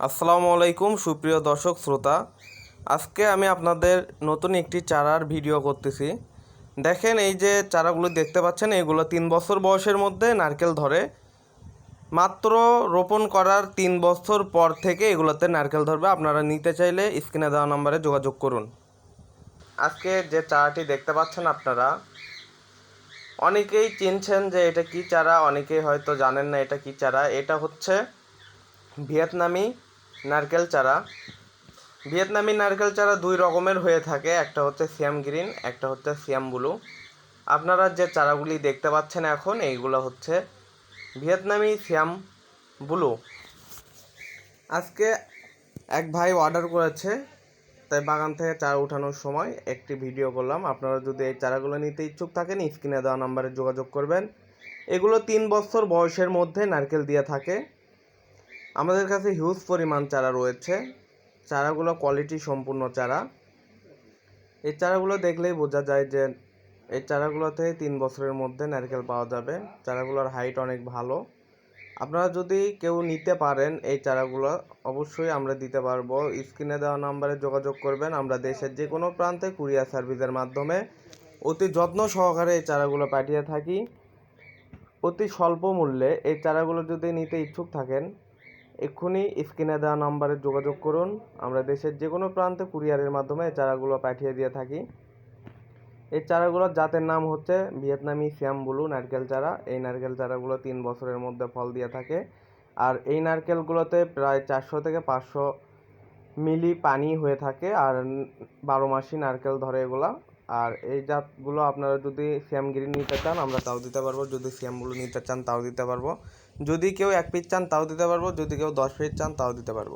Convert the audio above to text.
আসসালামু আলাইকুম, সুপ্রিয় দর্শক শ্রোতা। আজকে আমি আপনাদের নতুন একটি চারার ভিডিও করতেছি। দেখেন এই যে চারাগুলো দেখতে পাচ্ছেন, এগুলো তিন বছর বয়সের মধ্যে নারকেল ধরে। মাত্র রোপণ করার তিন বছর পর থেকে এগুলোতে নারকেল ধরবে। আপনারা নিতে চাইলে স্ক্রিনে দেওয়া নম্বরে যোগাযোগ করুন। আজকে যে চারাটি দেখতে পাচ্ছেন আপনারা, অনেকেই চিনছেন যে এটা কি চারা, অনেকেই হয়তো জানেন না এটা কি চারা। এটা হচ্ছে ভিয়েতনামি নারকেল চারা। ভিয়েতনামি নারকেল চারা দুই রকমের হয়ে থাকে। একটা হচ্ছে সিয়াম গ্রিন, একটা হচ্ছে সিয়াম ব্লু। আপনারা যে চারাগুলি দেখতে পাচ্ছেন এখন, এইগুলো হচ্ছে ভিয়েতনামি সিয়াম ব্লু। আজকে এক ভাই অর্ডার করেছে, তাই বাগান থেকে চারা উঠানোর সময় একটি ভিডিও করলাম। আপনারা যদি এই চারাগুলো নিতে ইচ্ছুক থাকেন, স্ক্রিনে দেওয়া নাম্বারে যোগাযোগ করবেন। এগুলো তিন বছর বয়সের মধ্যে নারকেল দিয়ে থাকে। আমাদের কাছে হিউজ পরিমাণ চারা রয়েছে। চারাগুলো কোয়ালিটি সম্পূর্ণ চারা। এই চারাগুলো দেখলেই বোঝা যায় যে এই চারাগুলোতে তিন বছরের মধ্যে নারকেল পাওয়া যাবে। চারাগুলোর হাইট অনেক ভালো। আপনারা যদি কেউ নিতে পারেন এই চারাগুলো, অবশ্যই আমরা দিতে পারব। স্ক্রিনে দেওয়া নাম্বারে যোগাযোগ করবেন। আমরা দেশের যে কোনো প্রান্তে কুরিয়ার সার্ভিসের মাধ্যমে অতি যত্ন সহকারে এই চারাগুলো পাঠিয়ে থাকি। অতি স্বল্প মূল্যে এই চারাগুলো যদি নিতে ইচ্ছুক থাকেন এক্ষুনি স্ক্রিনে দেওয়া নাম্বারে যোগাযোগ করুন। আমরা দেশের যে কোনো প্রান্তে কুরিয়ারের মাধ্যমে চারাগুলো পাঠিয়ে দিয়ে থাকি। এই চারাগুলোর জাতের নাম হচ্ছে ভিয়েতনামি শ্যাম ব্লু নারকেল চারা। এই নারকেল চারাগুলো তিন বছরের মধ্যে ফল দিয়ে থাকে। আর এই নারকেলগুলোতে প্রায় চারশো থেকে পাঁচশো মিলি পানি হয়ে থাকে। আর বারো মাসি নারকেল ধরে এগুলা। আর এই জাতগুলো আপনারা যদি শ্যাম গ্রিন নিতে চান, আমরা তাও দিতে পারব। যদি শ্যামগুলো নিতে চান, তাও দিতে পারব। যদি কেউ এক পিস চান, তাও দিতে পারব। যদি কেউ দশ পিস চান, তাও দিতে পারব।